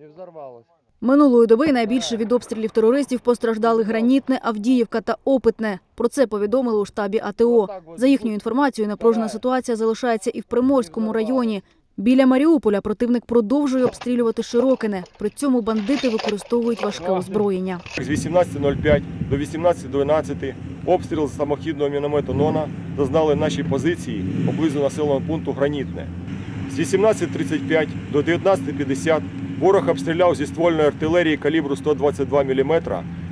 Не взорвалось. Минулої доби найбільше від обстрілів терористів постраждали Гранітне, Авдіївка та Опитне. Про це повідомили у штабі АТО. За їхньою інформацією, напружена ситуація залишається і в Приморському районі. Біля Маріуполя противник продовжує обстрілювати Широкине. При цьому бандити використовують важке озброєння. З 18.05 до 18.12 обстріл з самохідного міномету «Нона» зазнали наші позиції поблизу населеного пункту Гранітне. З 18.35 до 19.50 ворог обстріляв зі ствольної артилерії калібру 122 мм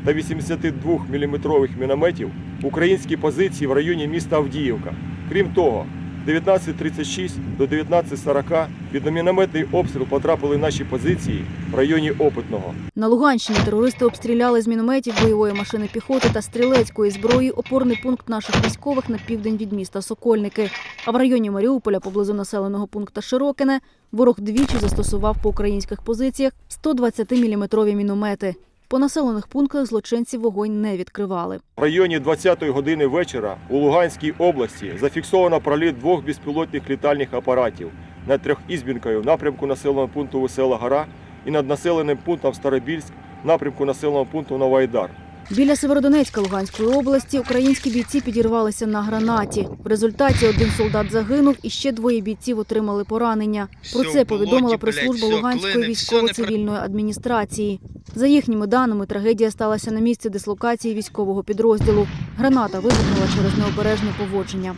та 82 мм мінометів українські позиції в районі міста Авдіївка. Крім того, з 19.36 до 19.40 під мінометний обстріл потрапили наші позиції в районі Опитного. На Луганщині терористи обстріляли з мінометів бойової машини піхоти та стрілецької зброї опорний пункт наших військових на південь від міста Сокольники. А в районі Маріуполя, поблизу населеного пункту Широкине, ворог двічі застосував по українських позиціях 120-мм міномети. По населених пунктах злочинці вогонь не відкривали. В районі 20-ї години вечора у Луганській області зафіксовано проліт двох безпілотних літальних апаратів над Трьохізбінкою в напрямку населеного пункту Весела Гора і над населеним пунктом Старобільськ в напрямку населеного пункту Новоайдар. Біля Северодонецька Луганської області українські бійці підірвалися на гранаті. В результаті один солдат загинув і ще двоє бійців отримали поранення. Про це повідомила прес-служба Луганської військово-цивільної адміністрації. За їхніми даними, трагедія сталася на місці дислокації військового підрозділу. Граната вибухнула через необережне поводження.